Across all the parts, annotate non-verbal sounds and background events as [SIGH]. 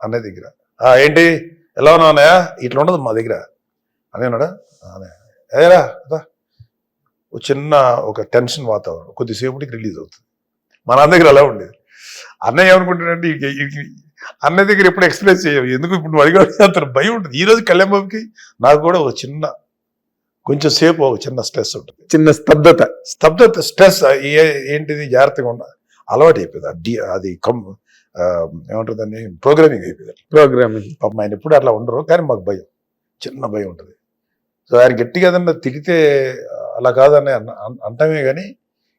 అన్నయ్య దగ్గర. "ఆ, ఏంటి? ఎలా ఉన్నావు అన్నయ్య? ఇట్లా ఉండదు మా దగ్గర. అన్నాడా ఏరా రా." ఓ చిన్న ఒక టెన్షన్ వాతావరణం. కొద్దిసేపటికి రిలీజ్ అవుతుంది. మన అన్న దగ్గర అలా ఉండేది. అన్నయ్య ఏమనుకుంటాడంటే అన్నయ్య దగ్గర ఎప్పుడు ఎక్స్ప్రెస్ చేయవు ఎందుకు ఇప్పుడు అడిగాడు [LAUGHS] అతను భయం ఉంటుంది. ఈ రోజు కళ్యాణ్ బాబుకి నాకు కూడా ఒక చిన్న కొంచెం సేపు ఒక చిన్న స్ట్రెస్ ఉంటుంది. చిన్న స్తబ్దత. స్తబ్దత స్ట్రెస్ ఏంటిది? జాగ్రత్తగా ఉండ అలవాటు అయిపోయింది అది కం ఆ, ఏమంటారు దాన్ని ప్రోగ్రామింగ్ అయిపోయింది. ప్రోగ్రామింగ్ పాపం ఆయన ఎప్పుడు అట్లా ఉండరు కానీ మాకు భయం. చిన్న భయం ఉంటుంది. సో ఆయన గట్టిగా ఏదన్నా తిడితే అలా కాదని అంటామే కానీ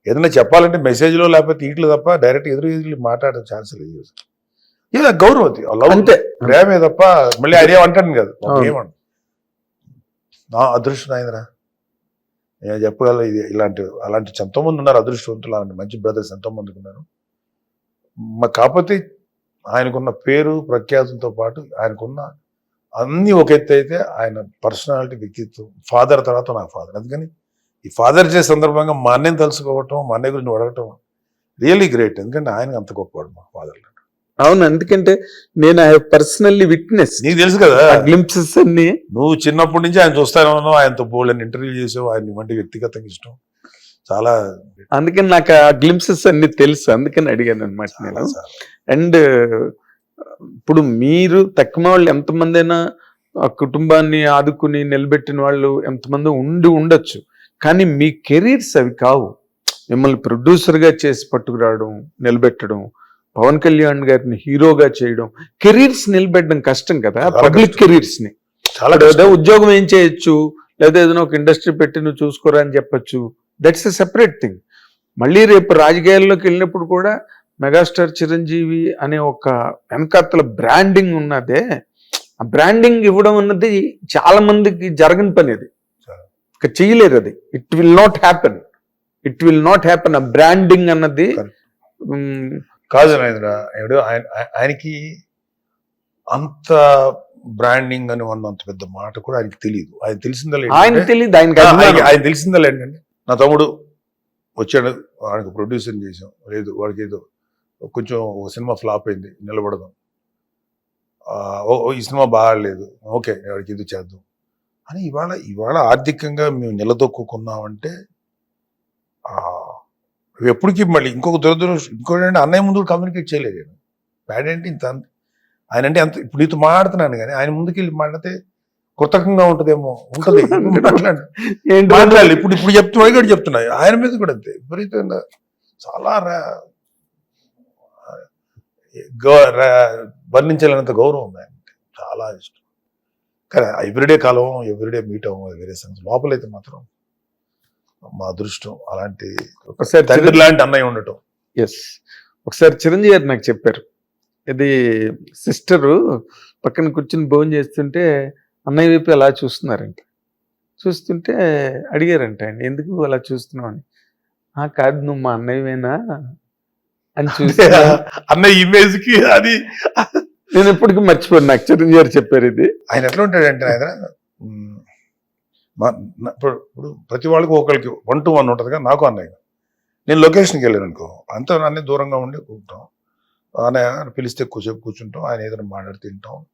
ఏదైనా చెప్పాలంటే మెసేజ్లో లేకపోతే ఇట్లు తప్ప డైరెక్ట్ ఎదురు ఎదురు మాట్లాడే ఛాన్స్ లేదు ఇది గౌరవం అంతే. ప్రేమే తప్ప మళ్ళీ అదే అంటాను కదా. అవును. ఏమంట నా అదృష్టం అయిందిరా నేను చెప్పగల ఇది ఇలాంటి అలాంటి ఎంతో మంది ఉన్నారు అదృష్టవంతులు అలాంటి మంచి బ్రదర్స్ ఎంతో మంది ఉన్నారు. కాకపోతే ఆయనకున్న పేరు ప్రఖ్యాతులతో పాటు ఆయనకున్న అన్ని ఒక ఎత్తు అయితే ఆయన పర్సనాలిటీ వ్యక్తిత్వం ఫాదర్ తర్వాత నాకు ఫాదర్. అందుకని ఈ ఫాదర్ డే సందర్భంగా మా అన్నయ్యని తలుసుకోవటం మా అన్నయ్య గురించి అడగటం రియల్లీ గ్రేట్. ఎందుకంటే ఆయన అంత గొప్పవాడు మా ఫాదర్. అవును ఎందుకంటే నేను ఐ పర్సనల్లీ విట్నెస్. నీకు తెలుసు కదా? గ్లింప్సెస్ అన్ని. నువ్వు చిన్నప్పటి నుంచి ఆయన చూస్తానే ఉన్నావు. ఆయనతో బోల్డని ఇంటర్వ్యూ చేసావు. ఆయన వంటి వ్యక్తిగతంగా ఇష్టం. చాలా అందుకని నాకు ఆ గ్లింప్సెస్ అన్ని తెలుసు. అందుకని అడిగాను అనమాట నేను. అండ్ ఇప్పుడు మీరు తక్కువ వాళ్ళు ఎంతమంది అయినా ఆ కుటుంబాన్ని ఆదుకుని నిలబెట్టిన వాళ్ళు ఎంతమంది ఉండి ఉండొచ్చు. కానీ మీ కెరీర్స్ అవి కావు. మిమ్మల్ని producer గా చేసి పట్టుకురావడం నిలబెట్టడం పవన్ కళ్యాణ్ గారిని హీరోగా చేయడం కెరీర్స్ నిలబెట్టడం కష్టం కదా పబ్లిక్ కష్టం. కెరీర్స్ని చాలా. ఉద్యోగం ఏం చేయొచ్చు? లేదా ఏదైనా ఒక ఇండస్ట్రీ పెట్టి నువ్వు చూసుకోరా అని చెప్పొచ్చు. That's a separate thing. మళ్ళీ రేపు రాజకీయాల్లోకి వెళ్ళినప్పుడు కూడా మెగాస్టార్ చిరంజీవి అనే ఒక వెనకాతల బ్రాండింగ్ ఉన్నదే. ఆ బ్రాండింగ్ ఇవ్వడం అన్నది చాలా మందికి జరగని పని అది. ఇక చేయలేరు అది. It will not happen it will not happen ఆ బ్రాండింగ్ అన్నది కాదు ఎవడు ఆయన ఆయన- ఆయనకి అంత బ్రాండింగ్ అని అన్నంత పెద్ద మాట కూడా ఆయనకి తెలియదు ఆయన తెలిసిందా ఆయన తెలియదు ఆయనకి. ఆయన ఆయన తెలిసిందా ఏంటంటే నా తమ్ముడు వచ్చాడు వాడికి ప్రొడ్యూసర్ చేసాం లేదు వాడికి ఏదో కొంచెం ఒక సినిమా ఫ్లాప్ అయింది నిలబడదాం. ఓ ఓ, ఈ సినిమా బాగాలేదు. ఓకే వాడికి ఇది చేద్దాం. అని ఇవాళ ఇవాళ ఆర్థికంగా మేము నిలదొక్కున్నామంటే ఎప్పటికీ మళ్ళీ ఇంకొక దురదృష్టం ఇంకోటి అంటే అన్నయ్య ముందు కమ్యూనికేట్ చేయలేదు నేను. బ్యాడ్ అంటే ఇంత ఆయన అంటే అంత ఇప్పుడు నీతో మాట్లాడుతున్నాను కానీ ఆయన ముందుకు వెళ్ళి మాట్లాడితే కృతకంగా ఉంటదేమో. ఉంటది. [LAUGHS] మాట్లాడాలి. ఇప్పుడు ఇప్పుడు చెప్తున్నా కూడా చెప్తున్నా ఆయన మీద కూడా అంతే. విపరీతంగా చాలా వర్ణించలేనంత గౌరవం ఉంది ఆయన చాలా ఇష్టం. కానీ ఎవ్రీడే కాలం ఎవ్రీడే మీట్ అవ్వం వేరే సంగతి. లోపలైతే మాత్రం మా అదృష్టం అలాంటి ఒకసారి తండ్రి లాంటి అన్నయ్య ఉండటం. ఎస్ ఒకసారి చిరంజీవి గారు నాకు చెప్పారు. ఇది సిస్టరు పక్కన కూర్చుని భోజనం చేస్తుంటే అన్నయ్య వైపు అలా చూస్తున్నారంట? చూస్తుంటే అడిగారంట ఆయన ఎందుకు అలా చూస్తున్నావు? అని. "ఆ, కాదు నువ్వు మా అన్నయ్యవేనా? అని చూసి అన్నయ్య ఇమేజ్కి అది. నేను ఎప్పటికీ మర్చిపోయాను నాకు చిరంజీవి గారు చెప్పారు ఇది. ఆయన ఎట్లా ఉంటాడంటే ఆయన ఇప్పుడు ఇప్పుడు ప్రతి వాళ్ళకి ఒకరికి వన్ టు వన్ ఉంటుంది కదా నాకు అన్నయ్య. నేను లొకేషన్కి వెళ్ళాను అనుకో అంతా అన్నీ దూరంగా ఉండి కూర్చుంటాం. ఆయన పిలిస్తే కూర్చో కూర్చుంటాం ఆయన ఏదైనా మాట్లాడి తింటాం.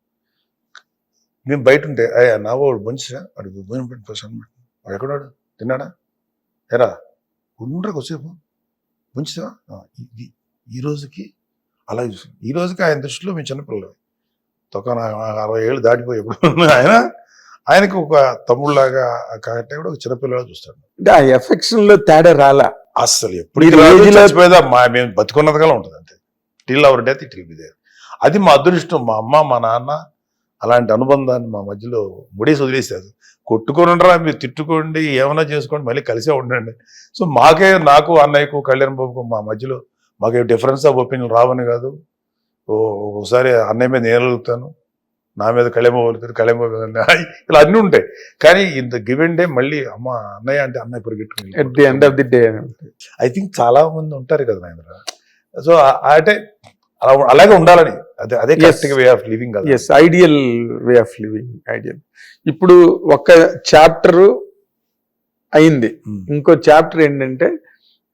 మేము బయట ఉంటే అయ్యా నా వాడు మంచిగా అడుగు భోజనం పెట్టి అనమాట వాడు ఎక్కడాడు తిన్నాడా? ఎరా ఉండరా కొద్దిసేపు మంచిదా ఇది ఈ రోజుకి అలా చూసి ఈ రోజుకి ఆయన దృష్టిలో మేము చిన్నపిల్లలు తొక్క అరవై ఏళ్ళు దాటిపోయేప్పుడు ఆయన ఆయనకి ఒక తమ్ముళ్ళలాగా కాబట్టి కూడా ఒక చిన్నపిల్లగా చూస్తాడు. అంటే ఆ ఎఫెక్షన్లో తేడా రాలా? అస్సలు ఎప్పుడు మేము బతుకున్నదిగా ఉంటుంది అంతే. Till our death it will be there. అది మా అదృష్టం. మా అమ్మ మా నాన్న అలాంటి అనుబంధాన్ని మా మధ్యలో ముడేసి వదిలేసారు కొట్టుకొని ఉండరా మీరు తిట్టుకోండి ఏమైనా చేసుకోండి మళ్ళీ కలిసే ఉండండి. సో మాకే నాకు అన్నయ్యకు కళ్యాణ్ బాబుకు మా మధ్యలో మాకే డిఫరెన్స్ ఆఫ్ ఒపీనియన్ రావని కాదు. ఒకసారి అన్నయ్య మీద నేను వెళ్తాను నా మీద కళ్యాణ్ బాబు వెళ్తారు కళ్యాణ్ బాబు మీద నేను. ఇలా అన్నీ ఉంటాయి. కానీ ఇంత గివెన్ డే మళ్ళీ అమ్మ అన్నయ్య అంటే అన్నయ్య ఎట్ ది ఎండ్ ఆఫ్ పరిగెట్టుకుని ది డే ఐ థింక్ చాలా మంది ఉంటారు కదా నాయన సో అంటే అలా అలాగే ఉండాలని. అదే అదే Yes. Correct way of living కదా. Yes ideal way of living ideal ఇప్పుడు ఒక చాప్టర్ అయింది. Hmm. ఇంకో చాప్టర్ ఏంటంటే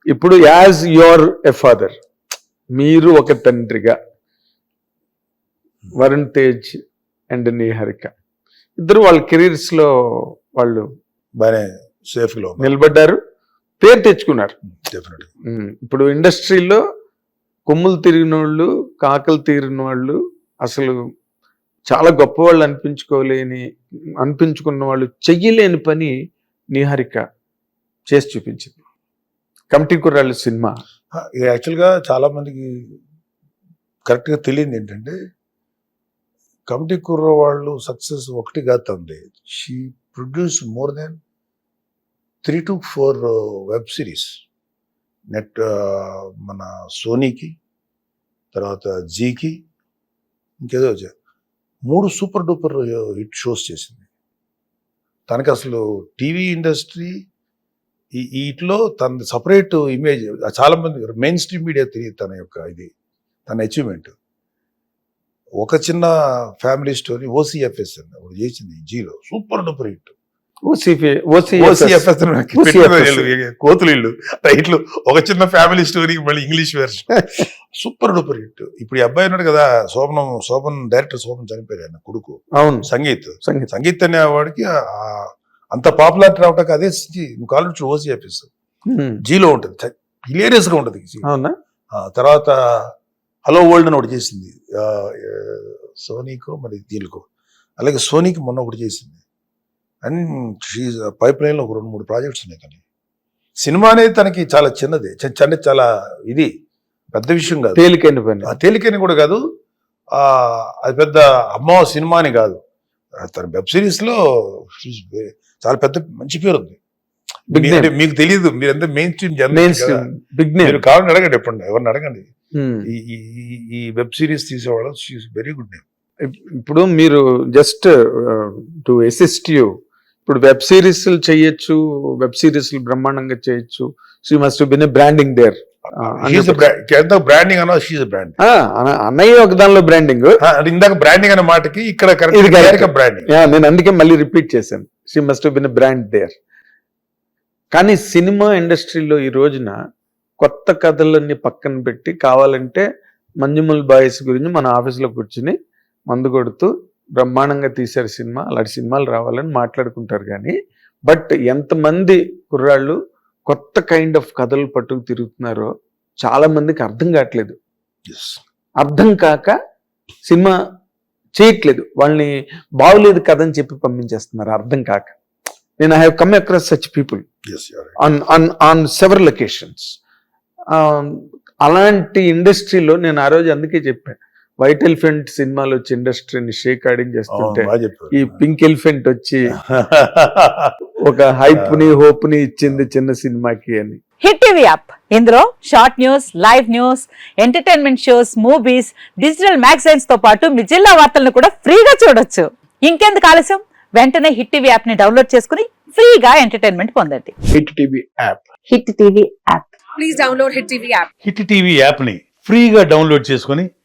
ఇప్పుడు యాజ్ యువర్ ఎ ఫాదర్ మీరు ఒక తండ్రిగా వరుణ్ తేజ్ అండ్ నిహారిక. ఇద్దరు వాళ్ళ కెరీర్స్లో వాళ్ళు బాగానే సేఫ్లో నిలబడ్డారు పేరు తెచ్చుకున్నారు. ఉమ్, ఇప్పుడు ఇండస్ట్రీలో కొమ్ములు తిరిగిన వాళ్ళు కాకలు తీరిన వాళ్ళు అసలు చాలా గొప్ప వాళ్ళు అనిపించుకోలేని అనిపించుకున్న వాళ్ళు చెయ్యలేని పని నిహారిక చేసి చూపించింది. కమిటీ కుర్రాళ్ళు సినిమా. యాక్చువల్గా చాలామందికి కరెక్ట్గా తెలియదు ఏంటంటే కమిటీ కుర్ర వాళ్ళు సక్సెస్ ఒకటి కాదు she produce more than three to four web series net మన సోనీకి తర్వాత జీకి ఇంకేదో మూడు సూపర్ డూపర్ హిట్ షోస్ చేసింది. తనకి అసలు టీవీ ఇండస్ట్రీ ఈ వీటిలో తన సపరేట్ ఇమేజ్ చాలామంది మెయిన్ స్ట్రీమ్ మీడియా తెలియదు తన యొక్క ఇది తన అచీవ్మెంట్. ఒక చిన్న ఫ్యామిలీ స్టోరీ ఓసీఎఫ్ఎస్ అని అప్పుడు చేసింది జీలో. Super duper hit. ఓసీ. కోతులు ఇల్లు. టైట్లు ఒక చిన్న ఫ్యామిలీ స్టోరీకి మళ్ళీ English version super duper hit ఇప్పుడు ఈ అబ్బాయి ఉన్నాడు కదా శోభనం శోభన్ డైరెక్టర్ శోభన్ చనిపోయాడు ఆయన కొడుకు. అవును. సంగీత్. సంగీతం. సంగీత్ అనే వాడికి ఆ- అంత పాపులారిటీ రావటానికి అదే నువ్వు కాలేజ్ ఓసీఎఫ్ఎస్ ఉమ్, జీలో ఉంటుంది. హిలేరియస్గా ఉంటుంది తర్వాత హలో వరల్డ్ అని ఒకటి చేసింది. సోనీకో మరి దీనికో. అలాగే సోనీకి మొన్న ఒకటి చేసింది. అండ్ షీజ్ పైప్ లైన్లో ఒక రెండు మూడు ప్రాజెక్ట్స్ ఉన్నాయి కానీ సినిమా అనేది తనకి చాలా చిన్నది. చిన్న చాలా ఇది. పెద్ద విషయం కాదు. తేలికైన పని. ఆ తేలికని కూడా కాదు. ఆ అది పెద్ద అమ్మ సినిమా అని కాదు. తన వెబ్ సిరీస్లో she's ve- చాలా పెద్ద మంచి పేరు ఉంది. మీకు తెలియదు మీరంతా మెయిన్ స్ట్రీమ్ జర్నలిస్ట్ బిగ్ మీరు నేమ్ కావాలని అడగండి ఎప్పుడు ఎవరిని అడగండి. ఈ ఈ- వెబ్ సిరీస్ తీసేవాళ్ళు వెరీ గుడ్ నేమ్ ఇప్పుడు మీరు జస్ట్ టు అసిస్ట్ యూ ఇప్పుడు వెబ్ సిరీస్ చేయొచ్చు వెబ్ సిరీస్ బ్రహ్మాండంగా చేయొచ్చు. She must been branding there branding అన్నయ్య ఒక దానిలో బ్రాండింగ్ ఇందాక బ్రాండింగ్ అనే మాటకి ఇక్కడ బ్రాండింగ్ నేను అందుకే మళ్ళీ రిపీట్ చేశాను. She must been brand there కానీ సినిమా ఇండస్ట్రీలో ఈ రోజున కొత్త కథలన్నీ పక్కన పెట్టి కావాలంటే మంజుమల్ బాయ్స్ గురించి మన ఆఫీస్లో కూర్చుని మందు కొడుతూ బ్రహ్మాండంగా తీశారు సినిమా అలాంటి సినిమాలు రావాలని మాట్లాడుకుంటారు కానీ బట్ ఎంతమంది కుర్రాళ్ళు కొత్త కైండ్ ఆఫ్ కథలు పట్టుకు తిరుగుతున్నారో చాలా మందికి అర్థం కావట్లేదు. అర్థం కాక సినిమా చేయట్లేదు. వాళ్ళని బాగులేదు కథ అని చెప్పి పంపించేస్తున్నారు అర్థం కాక. నేను I have come across such people on on on several locations అలాంటి ఇండస్ట్రీలో నేను ఆ రోజు అందుకే చెప్పాను. వైట్ ఎలిఫెంట్ సినిమాలు వచ్చి ఇండస్ట్రీని షేక్ ఆడింగ్ చేస్తుంటే ఈ పింక్ ఎలిఫెంట్ వచ్చి [LAUGHS] ఒక హైప్ని హోప్ని ఇచ్చింది చిన్న సినిమాకి అని. Hit TV app. ఇందులో short news live news entertainment shows movies digital మ్యాగజైన్స్తో పాటు మీ జిల్లా వార్తలను కూడా ఫ్రీగా చూడొచ్చు. ఇంకెందుకు ఆలస్యం? వెంటనే హిట్ టీవీ యాప్ని డౌన్లోడ్ చేసుకుని ఫ్రీగా ఎంటర్టైన్మెంట్ పొందండి. Hit TV app. Hit TV app. Please download Hit TV app. Hit TV యాప్ని ఫ్రీగా డౌన్లోడ్ చేసుకొని